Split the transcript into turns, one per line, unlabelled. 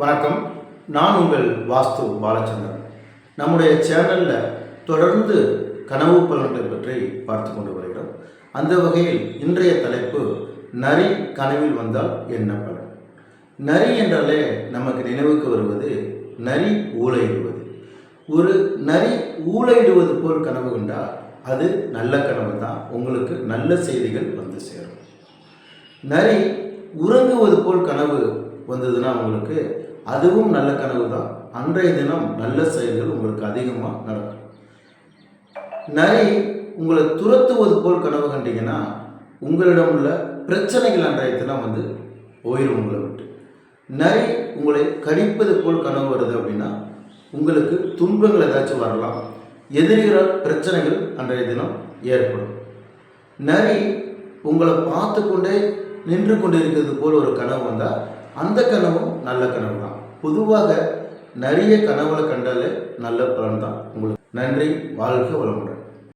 வணக்கம். நான் உங்கள் வாஸ்து பாலச்சந்திரன். நம்முடைய சேனலில் தொடர்ந்து கனவு பலன்கள் பற்றி பார்த்து கொண்டு வருகிறோம். அந்த வகையில் இன்றைய தலைப்பு நரி கனவில் வந்தால் என்ன பலன்? நரி என்றாலே நமக்கு நினைவுக்கு வருவது நரி ஊழையிடுவது ஒரு நரி ஊழையிடுவது போல் கனவு கண்டால் அது நல்ல கனவு தான். உங்களுக்கு நல்ல செய்திகள் வந்து சேரும். நரி உறங்குவது போல் கனவு வந்ததுன்னா உங்களுக்கு அதுவும் நல்ல கனவு தான் அன்றைய தினம் நல்ல செயல்கள் உங்களுக்கு அதிகமாக நடக்கும். நரி உங்களை துரத்துவது போல் கனவு கண்டீங்கன்னா உங்களிடம் உள்ள பிரச்சனைகள் அன்றைய தினம் வந்து போயிடும் உங்களை விட்டு. நரி உங்களை கடிப்பது போல் கனவு வருது அப்படின்னா உங்களுக்கு துன்பங்கள் ஏதாச்சும் வரலாம். எதிரிகிற பிரச்சனைகள் அன்றைய தினம் ஏற்படும். நரி உங்களை பார்த்து கொண்டே நின்று கொண்டிருக்கிறது போல் ஒரு கனவு வந்தால் அந்த கனவும் நல்ல கனவு தான் பொதுவாக நிறைய கனவுகளை கண்டாலே நல்ல பலன் தான் உங்களுக்கு நன்றி வாழ்க வளமுடன்.